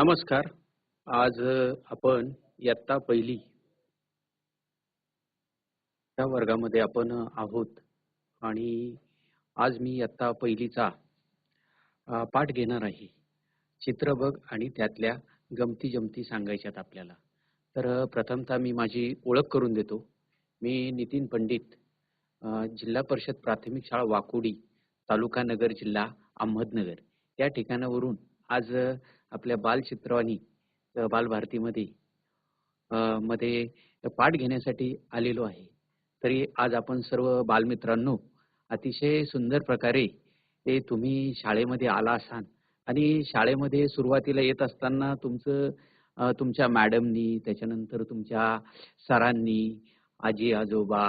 नमस्कार. आज आपण इयत्ता पहिली या वर्गामध्ये आपण आहोत आणि आज मी इयत्ता पहिलीचा पाठ घेणार आहे. चित्र बघ आणि त्यातल्या गमती जमती सांगायच्यात आपल्याला. तर प्रथमतः मी माझी ओळख करून देतो. मी नितीन पंडित जिल्हा परिषद प्राथमिक शाळा वाकोडी तालुका नगर जिल्हा अहमदनगर. या ठिकाणावरून आज आपल्या बालचित्रवाणी बालभारतीमध्ये मध्ये पाठ घेण्यासाठी आलेलो आहे. तरी आज आपण सर्व बालमित्रांनो अतिशय सुंदर प्रकारे ते तुम्ही शाळेमध्ये आला असाल आणि शाळेमध्ये सुरुवातीला येत असताना तुमचं तुमच्या मॅडमनी त्याच्यानंतर तुमच्या सरांनी आजी आजोबा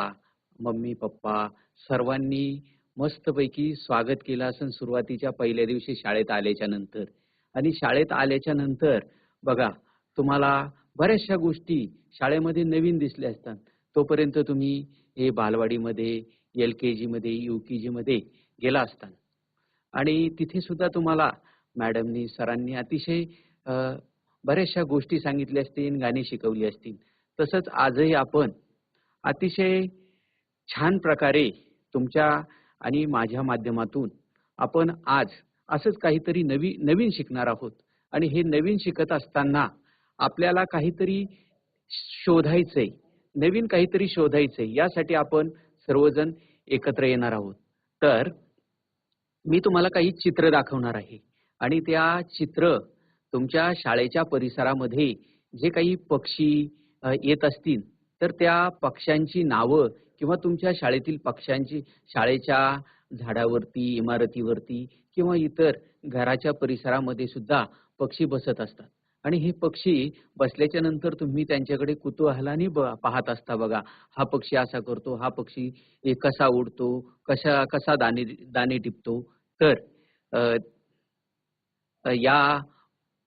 मम्मी पप्पा सर्वांनी मस्तपैकी स्वागत केलं असून सुरुवातीच्या पहिल्या दिवशी शाळेत आल्याच्यानंतर. आणि शाळेत आल्याच्यानंतर बघा तुम्हाला बऱ्याचशा गोष्टी शाळेमध्ये नवीन दिसल्या असतात. तोपर्यंत तुम्ही हे बालवाडीमध्ये एल के जीमध्ये यू के जीमध्ये गेला असताल आणि तिथे सुद्धा तुम्हाला मॅडमनी सरांनी अतिशय बऱ्याचशा गोष्टी सांगितल्या असतील गाणी शिकवली असतील. तसंच आजही आपण अतिशय छान प्रकारे तुमच्या आणि माझ्या माध्यमातून आपण आज असंच काहीतरी नवी नवीन शिकणार आहोत. आणि हे नवीन शिकत असताना आपल्याला काहीतरी शोधायचंय. नवीन काहीतरी शोधायचंय. यासाठी आपण सर्वजण एकत्र येणार आहोत. तर मी तुम्हाला काही चित्र दाखवणार आहे. आणि त्या चित्र तुमच्या शाळेच्या परिसरामध्ये जे काही पक्षी येत असतील तर त्या पक्ष्यांची नावं किंवा तुमच्या शाळेतील पक्ष्यांची शाळेच्या झाडावरती इमारतीवरती किंवा इतर घराच्या परिसरामध्ये सुद्धा पक्षी बसत असतात. आणि हे पक्षी बसल्याच्या नंतर तुम्ही त्यांच्याकडे कुतूहलाने ब- पाहत असता बघा. हा पक्षी असा करतो हा पक्षी कसा उडतो कशा कसा दाणे दाणे टिपतो. तर या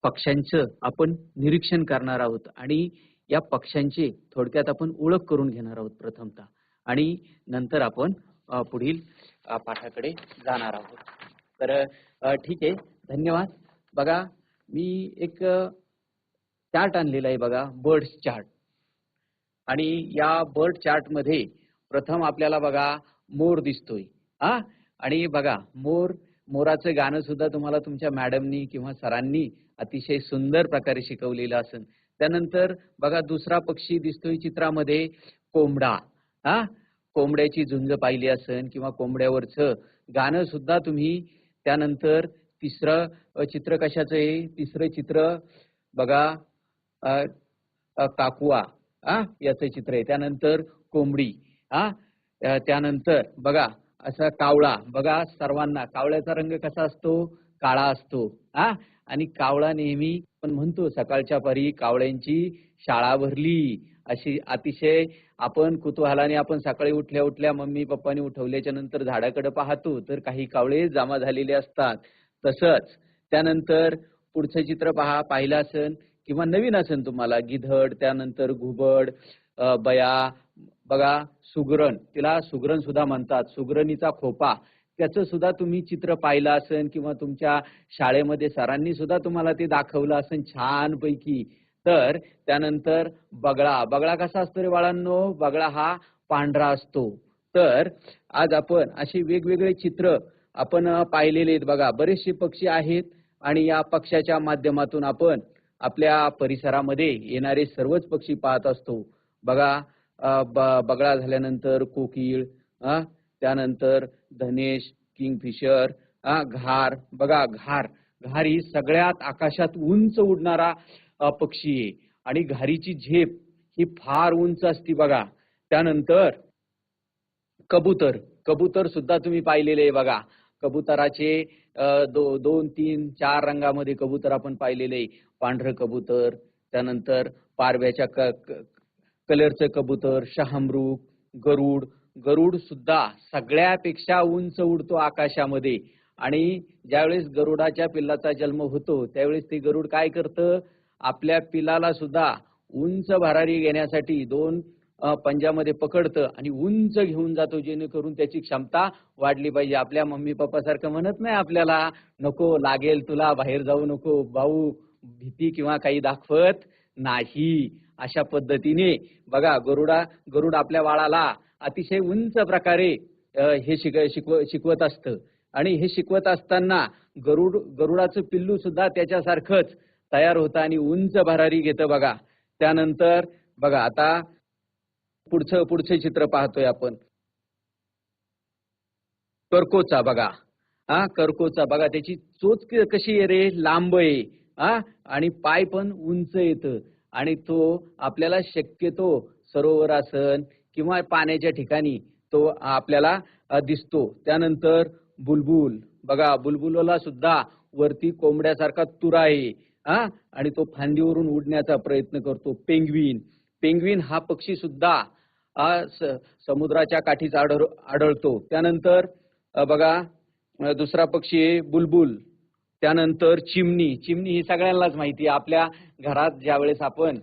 पक्ष्यांचं आपण निरीक्षण करणार आहोत आणि या पक्ष्यांची थोडक्यात आपण ओळख करून घेणार आहोत प्रथमतः. आणि नंतर आपण पुढील पाठाकडे जाणार आहोत. तर ठीक आहे. धन्यवाद. बघा मी एक चार्ट आणलेला आहे बघा बर्ड चार्ट. आणि या बर्ड चार्टमध्ये प्रथम आपल्याला बघा मोर दिसतोय. हा? आणि बघा मोर मोराचं गाणं सुद्धा तुम्हाला तुमच्या मॅडमनी किंवा सरांनी अतिशय सुंदर प्रकारे शिकवलेलं असेल. त्यानंतर बघा दुसरा पक्षी दिसतोय चित्रामध्ये कोंबडा. हा? कोंबड्याची झुंज पाहिली असेल किंवा कोंबड्यावरचं गाणं सुद्धा तुम्ही त्यानंतर तिसरं चित्र कशाचं आहे? तिसरं चित्र बघा काकुआ हा? याचं चित्र आहे. त्यानंतर कोंबडी हा? त्यानंतर बघा असा कावळा बघा सर्वांना. कावळ्याचा रंग कसा असतो? काळा असतो हा? आणि कावळा नेहमी पण म्हणतो सकाळच्या परी कावळ्यांची शाळा भरली. अशी अतिशय आपण कुतूहलाने आपण सकाळी उठल्या उठल्या मम्मी पप्पानी उठवल्याच्या नंतर झाडाकडे पाहतो तर काही कावळे जमा झालेले असतात. तसंच त्यानंतर पुढचं चित्र पहा पाहिलं असेल किंवा नवीन असेल तुम्हाला गिधड त्यानंतर घुबड बया बघा सुगरण तिला सुगरण सुद्धा म्हणतात सुगरणीचा खोपा. त्याचं सुद्धा तुम्ही चित्र पाहिलं असेल किंवा तुमच्या शाळेमध्ये सरांनी सुद्धा तुम्हाला ते दाखवलं असेल छान पैकी तर त्यानंतर बगळा. बगळा कसा असतो रे बाळांनो? बगळा हा पांढरा असतो. तर आज आपण अशी वेगवेगळे चित्र आपण पाहिलेले आहेत बघा. बरेचसे पक्षी आहेत आणि या पक्ष्याच्या माध्यमातून आपण आपल्या परिसरामध्ये येणारे सर्वच पक्षी पाहत असतो. बघा बगळा झाल्यानंतर कोकिळ त्यानंतर धनेश किंगफिशर घार. बघा घार. घार ही सगळ्यात आकाशात उंच उडणारा पक्षी आहे. आणि घारीची झेप ही फार उंच असती बघा. त्यानंतर कबूतर. कबूतर सुद्धा तुम्ही पाहिलेले आहे बघा. कबुतराचे दो, दोन तीन चार रंगामध्ये कबूतर आपण पाहिलेले आहे. पांढरं कबूतर त्यानंतर पारव्याच्या क क- कलरचं कबूतर शहामृग गरुड. गरुड सुद्धा सगळ्यापेक्षा उंच उडतो आकाशामध्ये. आणि ज्यावेळेस गरुडाच्या पिल्लाचा जन्म होतो त्यावेळेस ते गरुड काय करतं? आपल्या पिलाला सुद्धा उंच भरारी घेण्यासाठी दोन पंजामध्ये पकडतं आणि उंच घेऊन जातो जेणेकरून त्याची क्षमता वाढली पाहिजे. आपल्या मम्मी पप्पा सारखं म्हणत नाही आपल्याला नको लागेल तुला बाहेर जाऊ नको भाऊ भीती किंवा काही दाखवत नाही. अशा पद्धतीने बघा गरुडा गरुड आपल्या बाळाला अतिशय उंच प्रकारे हे शिक शिकव शिकवत असतं. आणि हे शिकवत असताना गरुड गरुडाचं पिल्लू सुद्धा त्याच्यासारखंच तयार होतं आणि उंच भरारी घेतं बघा. त्यानंतर बघा आता पुढचं पुढचं चित्र पाहतोय आपण. कर्कोचा बघा. हा कर्कोचा बघा त्याची चोच कशी आहे रे? लांब आहे. हा आणि पाय पण उंच येत. आणि तो आपल्याला शक्यतो सरोवरासन किंवा पाण्याच्या ठिकाणी तो आपल्याला दिसतो. त्यानंतर बुलबुल. बघा बुलबुलला सुद्धा वरती कोंबड्यासारखा तुरा आहे. हा? आणि तो फांदीवरून उडण्याचा प्रयत्न करतो. पेंग्विन. पेंग्विन हा पक्षी सुद्धा समुद्राच्या काठीच आढळ आढळतो. त्यानंतर बघा दुसरा पक्षी आहे बुलबुल. त्यानंतर चिमणी. चिमणी ही सगळ्यांनाच माहिती आहे. आपल्या घरात ज्या वेळेस आपण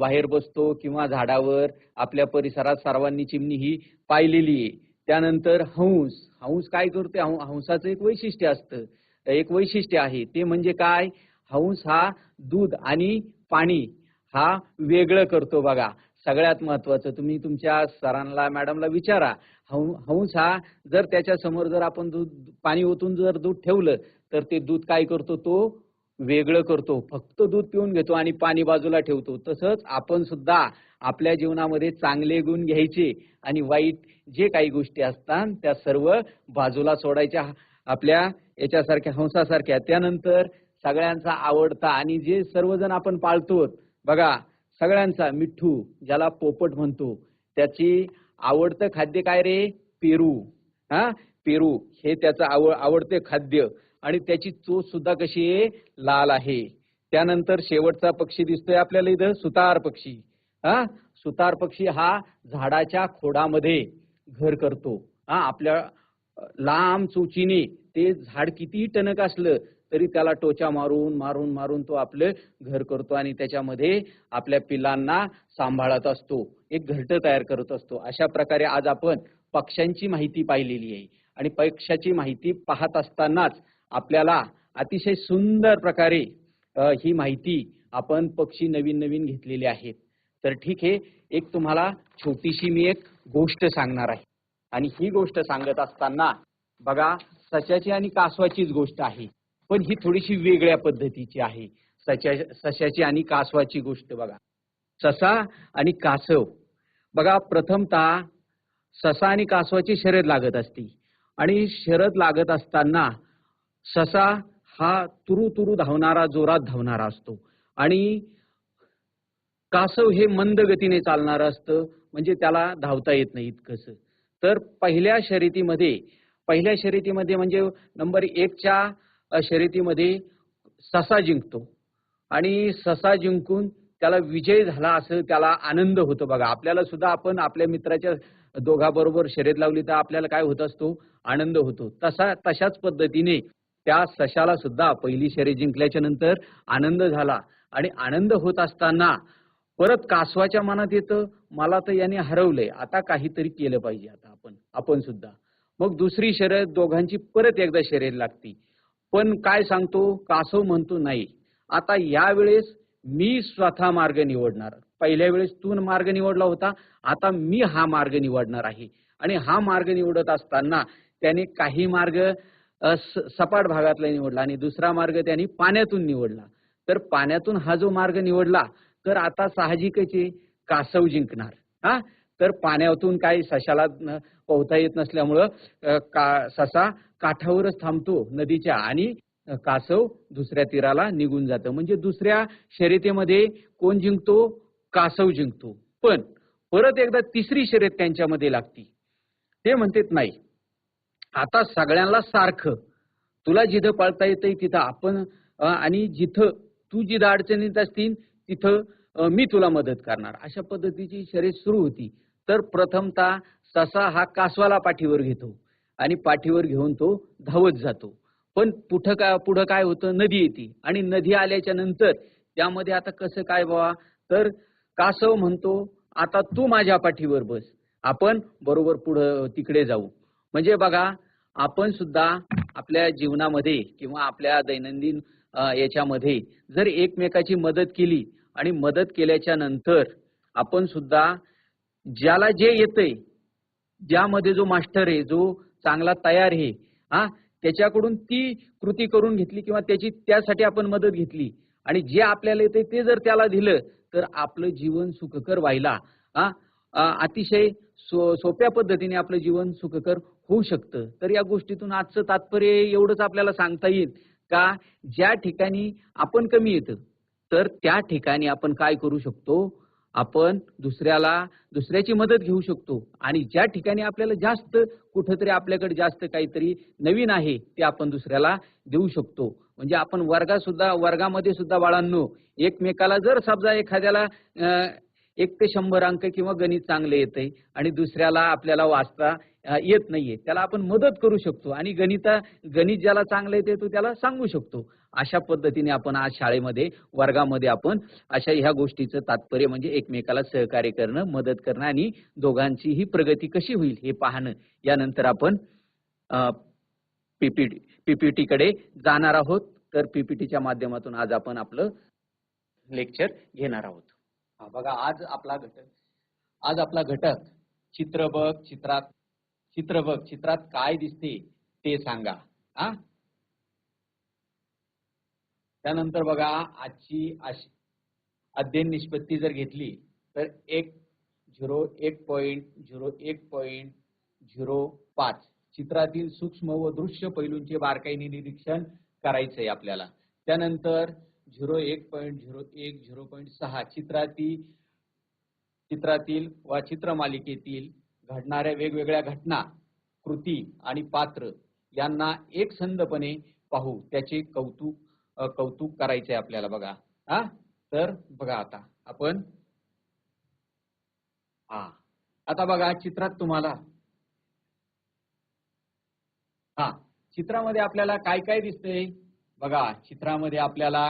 बाहेर बसतो किंवा झाडावर आपल्या परिसरात सर्वांनी चिमणी ही पाहिलेली आहे. त्यानंतर हंस. हंस काय करते? हंसाचं एक वैशिष्ट्य असतं. एक वैशिष्ट्य आहे. ते म्हणजे काय? हंस हा दूध आणि पाणी हा वेगळं करतो बघा. सगळ्यात महत्वाचं तुम्ही तुमच्या सरांना मॅडमला विचारा. हं- हंस हा जर त्याच्यासमोर जर आपण दूध पाणी ओतून जर दूध ठेवलं तर ते दूध काय करतो? तो वेगळं करतो. फक्त दूध पिऊन घेतो आणि पाणी बाजूला ठेवतो. तसंच आपण सुद्धा आपल्या जीवनामध्ये चांगले गुण घ्यायचे आणि वाईट जे काही गोष्टी असतात त्या सर्व बाजूला सोडायच्या. आपल्या याच्यासारख्या हंसासारख्या. त्यानंतर सगळ्यांचा आवडता आणि जे सर्वजण आपण पाळतो बघा सगळ्यांचा मिठ्ठू ज्याला पोपट म्हणतो त्याची आवडतं खाद्य काय रे? पेरू. हा? पेरू. हे त्याचं आव आवडते खाद्य. आणि त्याची चोच सुद्धा कशी आहे? लाल आहे. त्यानंतर शेवटचा पक्षी दिसतोय आपल्याला इथं सुतार पक्षी. हा? सुतार पक्षी हा झाडाच्या खोडामध्ये घर करतो. हा? आपल्या लांब चोचीने ते झाड कितीही टणक असलं तरी त्याला टोचा मारून मारून मारून तो आपलं घर करतो आणि त्याच्यामध्ये आपल्या पिलांना सांभाळत असतो. एक घरट तयार करत असतो. अशा प्रकारे आज आपण पक्ष्यांची माहिती पाहिलेली आहे. आणि पक्षाची माहिती पाहत असतानाच आपल्याला अतिशय सुंदर प्रकारे ही माहिती आपण पक्षी नवीन नवीन घेतलेले आहेत. तर ठीक आहे एक तुम्हाला छोटीशी मी एक गोष्ट सांगणार आहे. आणि ही गोष्ट सांगत असताना बघा सच्याची आणि कासवाचीच गोष्ट आहे. पण ही थोडीशी वेगळ्या पद्धतीची आहे. सच्या सशाची आणि कासवाची गोष्ट बघा. ससा आणि कासव. बघा प्रथमतः ससा आणि कासवाची शर्यत लागत असते. आणि शरद लागत असताना ससा हा तुरु तुरु धावणारा जोरात धावणारा असतो. आणि कासव हे मंद गतीने चालणारं असतं म्हणजे त्याला धावता येत नाही इतकंसं. तर पहिल्या शर्यतीमध्ये पहिल्या शर्यतीमध्ये म्हणजे नंबर एकच्या शर्यतीमध्ये ससा जिंकतो. आणि ससा जिंकून त्याला विजय झाला असं त्याला आनंद होतो बघा. आपल्याला सुद्धा आपण आपल्या मित्राच्या दोघाबरोबर शर्यत लावली तर आपल्याला काय होत असतो? आनंद होतो. तसा तशाच पद्धतीने त्या सशाला सुद्धा पहिली शर्यत जिंकल्याच्या नंतर आनंद झाला. आणि आनंद होत असताना परत कासवाच्या मनात येतं मला तर याने हरवलंय. आता काहीतरी केलं पाहिजे आता आपण आपण सुद्धा. मग दुसरी शर्यत दोघांची परत एकदा शर्यत लागती. पण काय सांगतो? कासव म्हणतो नाही. आता यावेळेस मी स्वतः मार्ग निवडणार. पहिल्या वेळेस तू मार्ग निवडला होता. आता मी हा मार्ग निवडणार आहे. आणि हा मार्ग निवडत असताना त्याने काही मार्ग सपाट भागातला निवडला आणि दुसरा मार्ग त्यांनी पाण्यातून निवडला. तर पाण्यातून हा जो मार्ग निवडला तर आता साहजिकच कासव जिंकणार. हा? तर पाण्यातून काही सशाला पोहता येत नसल्यामुळं का ससा काठावरच थांबतो नदीच्या आणि कासव दुसऱ्या तीराला निघून जातं. म्हणजे दुसऱ्या शर्यतीमध्ये कोण जिंकतो? कासव जिंकतो. पण परत एकदा तिसरी शर्यत त्यांच्यामध्ये लागती. ते म्हणतात नाही आता सगळ्यांना सारखं. तुला जिथं पळता येतंय तिथं आपण आणि जिथं तू जिथं अडचणीत असतील तिथं मी तुला मदत करणार. अशा पद्धतीची शर्यत सुरू होती. तर प्रथमतः ससा हा कासवाला पाठीवर घेतो आणि पाठीवर घेऊन तो धावत जातो. पण पुढं काय पुढं काय होतं? नदी येते. आणि नदी आल्याच्यानंतर त्यामध्ये आता कसं काय बाबा तर कासव म्हणतो आता तू माझ्या पाठीवर बस. आपण बरोबर पुढं तिकडे जाऊ. म्हणजे बघा आपण सुद्धा आपल्या जीवनामध्ये किंवा आपल्या दैनंदिन याच्यामध्ये जर एकमेकाची मदत केली आणि मदत केल्याच्यानंतर आपण सुद्धा ज्याला जे येतंय ज्यामध्ये जो मास्टर आहे जो चांगला तयार आहे हा त्याच्याकडून ती कृती करून घेतली किंवा त्याची त्यासाठी आपण मदत घेतली. आणि जे आपल्याला येते ते जर त्याला दिलं तर आपलं जीवन सुखकर व्हायला हा अतिशय सो सोप्या पद्धतीने आपलं जीवन सुखकर होऊ शकतं. तर या गोष्टीतून आजचं तात्पर्य एवढंच आपल्याला सांगता येईल का ज्या ठिकाणी आपण कमी येतं तर त्या ठिकाणी आपण काय करू शकतो? आपण दुसऱ्याला दुसऱ्याची मदत घेऊ शकतो. आणि ज्या ठिकाणी आपल्याला जास्त कुठंतरी आपल्याकडे जास्त काहीतरी नवीन आहे ते आपण दुसऱ्याला देऊ शकतो. म्हणजे आपण वर्गात सुद्धा वर्गामध्ये सुद्धा बाळांनो एकमेकाला जर समजा एखाद्याला एक ते शंभर अंक किंवा गणित चांगले येते आणि दुसऱ्याला आपल्याला वाचता येत नाहीये त्याला आपण मदत करू शकतो. आणि गणिता गणित ज्याला चांगलं येते तो त्याला सांगू शकतो. अशा पद्धतीने आपण आज शाळेमध्ये वर्गामध्ये आपण अशा ह्या गोष्टीचं तात्पर्य म्हणजे एकमेकाला सहकार्य करणं मदत करणं आणि दोघांचीही प्रगती कशी होईल हे पाहणं. यानंतर आपण पीपीटी पीपीटीकडे जाणार आहोत. तर पीपीटीच्या माध्यमातून आज आपण आपलं लेक्चर घेणार आहोत. हा बघा आज आपला घटक आज आपला घटक चित्र बघ चित्रात चित्र बघ चित्रात काय दिसते ते सांगा. हा? त्यानंतर बघा आजची अशी अध्ययन निष्पत्ती जर घेतली तर एक झिरो एक पॉइंट झिरो एक पॉइंट झिरो पाच चित्रातील सूक्ष्म व दृश्य पैलूंचे बारकाईने निरीक्षण करायचंय आपल्याला. त्यानंतर झिरो एक पॉइंट झिरो एक झिरो पॉइंट सहा चित्रातील चित्रातील व चित्रमालिकेतील घडणाऱ्या वेगवेगळ्या घटना कृती आणि पात्र यांना एकसंधपणे पाहू त्याचे कौतुक कौतुक करायचंय आपल्याला बघा. हा? तर बघा आता आपण. हा. आता बघा चित्रात तुम्हाला. हा. चित्रामध्ये आपल्याला काय काय दिसतंय? बघा चित्रामध्ये आपल्याला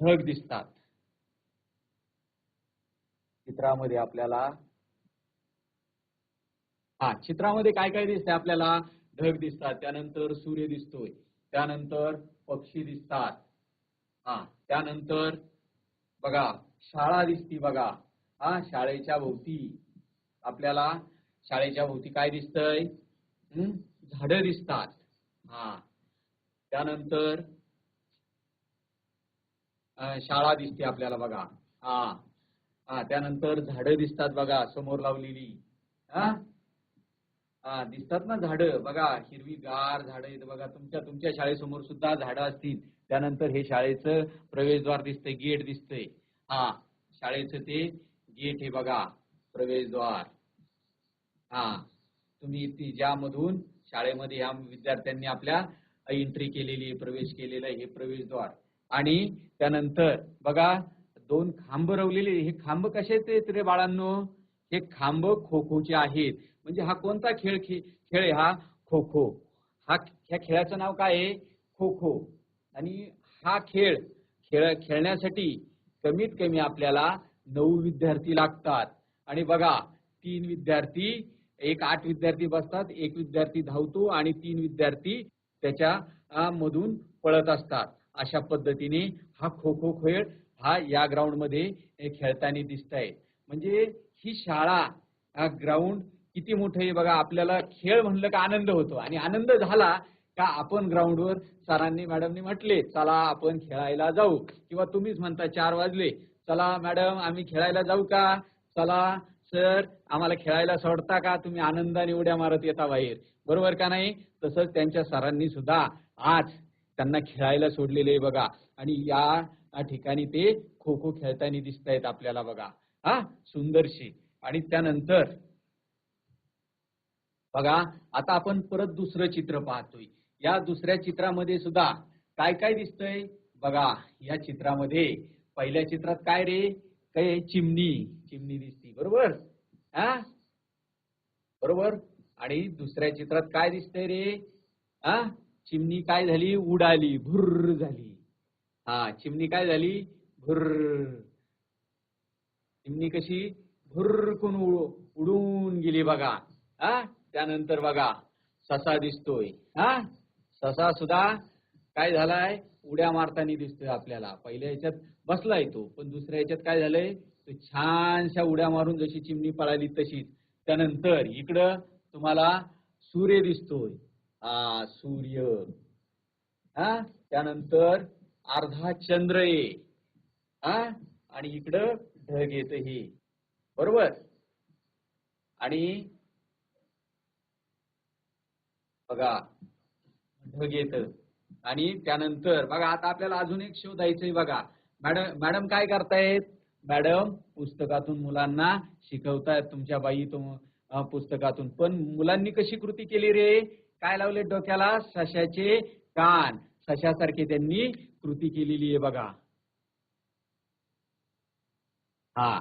ढग दिसतात. चित्रामध्ये आपल्याला हा चित्रामध्ये काय काय दिसतंय आपल्याला? ढग दिसतात. त्यानंतर सूर्य दिसतोय. त्यानंतर पक्षी दिसतात. हा त्यानंतर बघा शाळा दिसती बघा. हा शाळेच्या भोवती. आपल्याला शाळेच्या भोवती काय दिसतंय? झाड दिसतात. हा. त्यानंतर शाळा दिसते आपल्याला बघा. हा. हा त्यानंतर झाडं दिसतात बघा समोर लावलेली. हा? हा दिसतात ना झाडं. बघा हिरवी गार झाडं आहेत. बघा तुमच्या तुमच्या शाळेसमोर सुद्धा झाडं असतील. त्यानंतर हे शाळेचं प्रवेशद्वार दिसतंय गेट दिसतंय. हा शाळेचं ते गेट हे बघा प्रवेशद्वार. हा तुम्ही ती ज्यामधून शाळेमध्ये या विद्यार्थ्यांनी आपल्या एंट्री केलेली आहे प्रवेश केलेला हे प्रवेशद्वार. आणि त्यानंतर बघा दोन खांब रवलेले हे खांब कशाचे आहेत रे बाळांनो? हे खांब खो खोचे आहेत. म्हणजे हा कोणता खेळ खे- खेळ आहे हा? खो खो हा ह्या खेळाचं नाव काय आहे? खो खो आणि हा खेळ खेळ खेळण्यासाठी कमीत कमी आपल्याला नऊ विद्यार्थी लागतात. आणि बघा तीन विद्यार्थी एक आठ विद्यार्थी बसतात एक विद्यार्थी धावतो आणि तीन विद्यार्थी त्याच्या मधून पळत असतात. अशा पद्धतीने हा खो खो खेळ हा या ग्राउंडमध्ये खेळताना दिसत आहे म्हणजे ही शाळा ग्राउंड किती मोठं आहे बघा आपल्याला खेळ म्हणलं का आनंद होतो. आणि आनंद झाला का आपण ग्राउंडवर सरांनी मॅडमनी म्हटले चला आपण खेळायला जाऊ. किंवा तुम्हीच म्हणता चार वाजले. चला मॅडम आम्ही खेळायला जाऊ का? चला सर आम्हाला खेळायला सोडता का? तुम्ही आनंदाने उड्या मारत येता बाहेर. बरोबर का नाही? तसंच त्यांच्या सरांनी सुद्धा आज त्यांना खेळायला सोडलेले आहे बघा. आणि या ठिकाणी ते खो खो खेळताना दिसत आहेत आपल्याला बघा. हा सुंदरशी. आणि त्यानंतर बघा आता आपण परत दुसरं चित्र पाहतोय. या दुसऱ्या चित्रामध्ये सुद्धा काय काय दिसतंय? बघा या चित्रामध्ये पहिल्या चित्रात काय रे? काय चिमणी. चिमणी दिसती बरोबर? हा? बरोबर? आणि दुसऱ्या चित्रात काय दिसतंय रे? हा? चिमणी काय झाली? उडाली भुर्र झाली. हा चिमणी काय झाली? भुर्र. चिमणी कशी? भुर्रकून कोण उडून गेली बघा. हा? त्यानंतर बघा ससा दिसतोय. हा? ससा सुद्धा काय झालाय? उड्या मारताना दिसतोय आपल्याला. पहिल्या याच्यात बसलाय तो पण दुसऱ्या याच्यात काय झालंय? तो छानशा उड्या मारून जशी चिमणी पळाली तशीच. त्यानंतर इकडं तुम्हाला सूर्य दिसतोय. हा सूर्य. हा? त्यानंतर अर्धा चंद्र ये. हा? आणि इकडं ढग येत हे. बरोबर? आणि बघा ढग येत. आणि त्यानंतर बघा आता आपल्याला अजून एक शोधायचंय बघा. मॅडम मॅडम काय करतायत? मॅडम पुस्तकातून मुलांना शिकवतायत तुमच्या बाई तुम पुस्तकातून. पण मुलांनी कशी कृती केली रे? काय लावले डोक्याला? सशाचे कान. सशासारखे त्यांनी कृती केलेली आहे बघा. हा.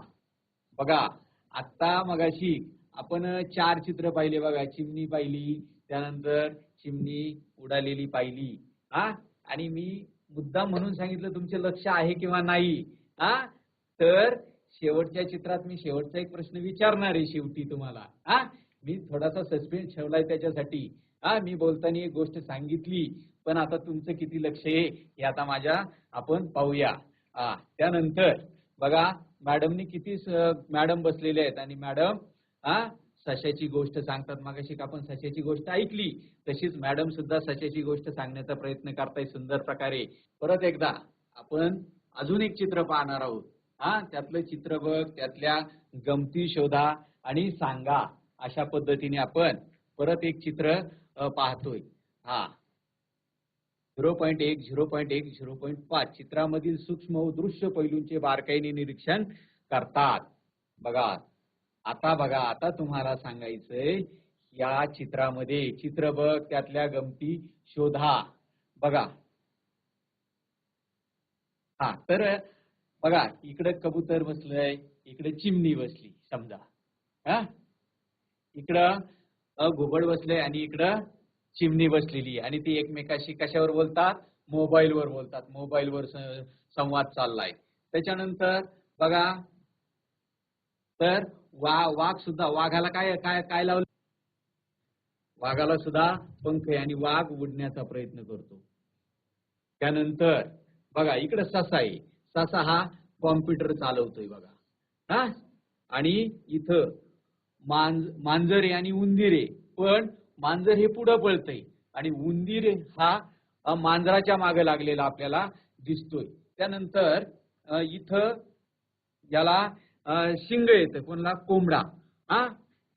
बघा आता मगाशी आपण चार चित्र पाहिले बघा. चिमणी पाहिली त्यानंतर चिमणी उडालेली पाहिली. हा? आणि मी मुद्दाम म्हणून सांगितलं तुमचे लक्ष आहे किंवा नाही? हा? तर शेवटच्या चित्रात मी शेवटचा एक प्रश्न विचारणार आहे शेवटी तुम्हाला. हा? मी थोडासा सस्पेन्स ठेवलाय त्याच्यासाठी. हा? मी बोलताना एक गोष्ट सांगितली पण आता तुमचं किती लक्ष आहे हे आता माझ्या आपण पाहूया. हा? त्यानंतर बघा मॅडमनी किती मॅडम बसलेले आहेत. आणि मॅडम हा? सशाची गोष्ट सांगतात मागाशी आपण? सशाची गोष्ट ऐकली. तशीच मॅडम सुद्धा सशाची गोष्ट सांगण्याचा प्रयत्न करताय सुंदर प्रकारे. परत एकदा आपण अजून एक चित्र पाहणार आहोत. हा? त्यातलं चित्र बघ त्यातल्या गमती शोधा आणि सांगा अशा पद्धतीने आपण परत एक चित्र पाहतोय. हा. झिरो पॉईंट एक झिरो पॉईंट एक झिरो पॉईंट पाच. चित्रामधील सूक्ष्म दृश्य पैलूंचे बारकाईने निरीक्षण करतात. बघा. आता बघा आता तुम्हाला सांगायचंय या चित्रामध्ये चित्र बघ त्यातल्या गमती शोधा. बघा. हा तर बघा इकडे कबूतर बसलंय इकडे चिमणी बसली समजा. हा? इकडं घुबड बसलंय आणि इकडं चिमणी बसलेली आणि ती एकमेकाशी कशावर बोलतात? मोबाईलवर बोलतात. मोबाईलवर संवाद चाललाय. त्याच्यानंतर बघा. तर वा वाघ सुद्धा वाघाला काय काय काय लावलं? वाघाला सुद्धा पंख आहे आणि वाघ उडण्याचा प्रयत्न करतो. त्यानंतर बघा इकडे ससा आहे. ससा हा कॉम्प्युटर चालवतोय बघा. हा? आणि इथं मांज मांजर आहे आणि उंदीर आहे. पण मांजर हे पुढं पळतंय. आणि उंदीर हा मांजराच्या मागे लागलेला आपल्याला दिसतोय. त्यानंतर इथं याला शिंग येतं कोणाला कोंबडा. हा?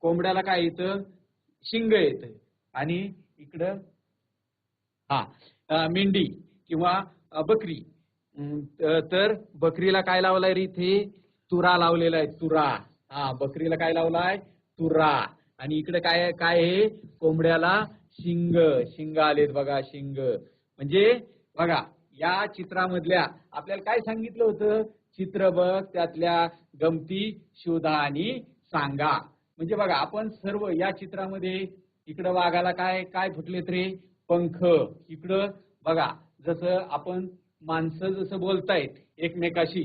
कोंबड्याला काय येतं? शिंग येत आणि इकडं हा मेंढी किंवा बकरी. तर बकरीला काय लावलाय रे इथे? तुरा लावलेला आहे तुरा. हा बकरीला काय लावलाय? तुरा. आणि इकडे काय काय आहे? कोंबड्याला शिंग. शिंग आलेत बघा शिंग. म्हणजे बघा या चित्रामधल्या आपल्याला काय सांगितलं होतं? चित्र बघ त्यातल्या गमती शोधा आणि सांगा. म्हणजे बघा आपण सर्व या चित्रामध्ये इकडं वाघाला काय काय फुटलेत रे? पंख. इकडं बघा जसं आपण माणसं जसं बोलतायत एकमेकाशी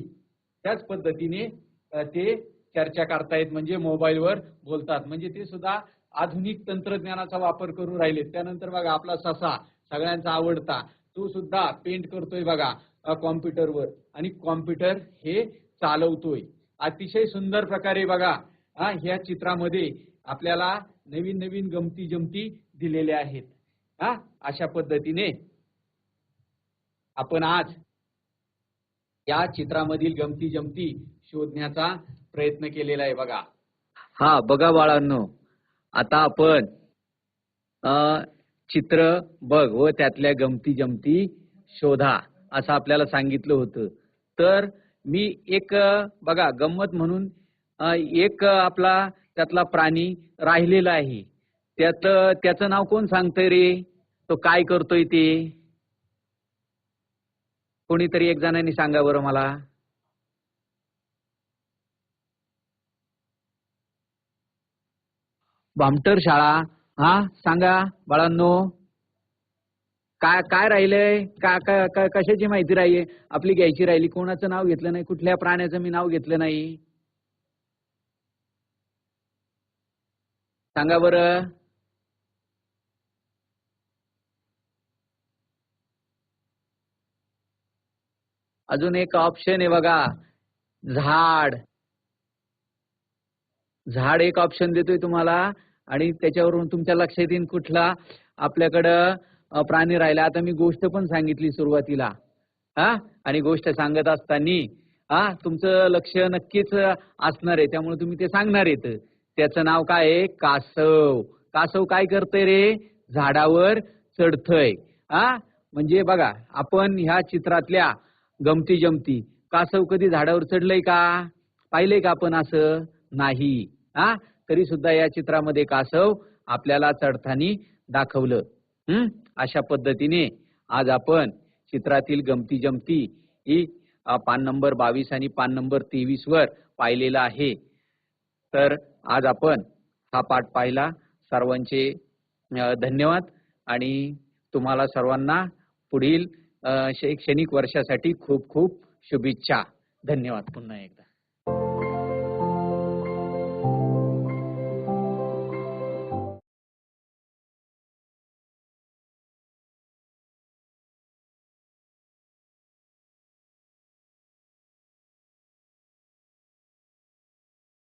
त्याच पद्धतीने ते चर्चा करतायत म्हणजे मोबाईलवर बोलतात. म्हणजे ते सुद्धा आधुनिक तंत्रज्ञानाचा वापर करून राहिले त्यानंतर बघा आपला ससा सगळ्यांचा आवडता तो सुद्धा पेंट करतोय बघा. कॉम्प्युटरवर. आणि कॉम्प्युटर हे चालवतोय. अतिशय सुंदर प्रकारे बघा हा ह्या चित्रामध्ये आपल्याला नवीन नवीन गमती जमती दिलेल्या आहेत. हा अशा पद्धतीने आपण आज या चित्रामधील गमती जमती शोधण्याचा प्रयत्न केलेला आहे बघा. हा बघा बाळांनो आता आपण चित्र बघ व त्यातल्या गमती जमती शोधा. असं आपल्याला सांगितलं होतं. तर मी एक बघा गंमत म्हणून एक आपला त्यातला प्राणी राहिलेला आहे. त्यात त्याचं नाव कोण सांगतंय रे? तो काय करतोय ते? कोणीतरी एक जणांनी सांगा बरं मला. भामटर शाळा हा सांगा बाळांनो. काय काय राहिलंय? का का- का- कशाची माहिती राहिली? आपली घ्यायची राहिली. कोणाचं नाव घेतलं नाही? कुठल्या प्राण्याचं मी नाव घेतलं नाही? सांगा बरं. अजून एक ऑप्शन आहे बघा. झाड. झाड एक ऑप्शन देतोय तुम्हाला. आणि त्याच्यावरून तुमच्या लक्षात येईल कुठला? आपल्याकडं प्राणी राहिला. आता मी गोष्ट पण सांगितली सुरुवातीला. हा? आणि गोष्ट सांगत असताना हा तुमचं लक्ष नक्कीच असणार आहे. त्यामुळे तुम्ही ते सांगणार आहेत. त्याचं नाव काय आहे? कासव. कासव काय करतंय रे? झाडावर चढतय. हा? म्हणजे बघा आपण ह्या चित्रातल्या गमती जमती. कासव कधी झाडावर चढलंय का? पाहिलंय का आपण असं? नाही. हा? तरी सुद्धा या चित्रामध्ये कासव आपल्याला चढताना दाखवलं. हम्म अशा पद्धतीने आज आपण चित्रातील गमती जमती ही पान नंबर बावीस आणि पान नंबर तेवीस वर पाहिलेला आहे. तर आज आपण हा पाठ पाहिला. सर्वांचे धन्यवाद आणि तुम्हाला सर्वांना पुढील शैक्षणिक वर्षासाठी खूप खूप शुभेच्छा. धन्यवाद पुन्हा एकदा.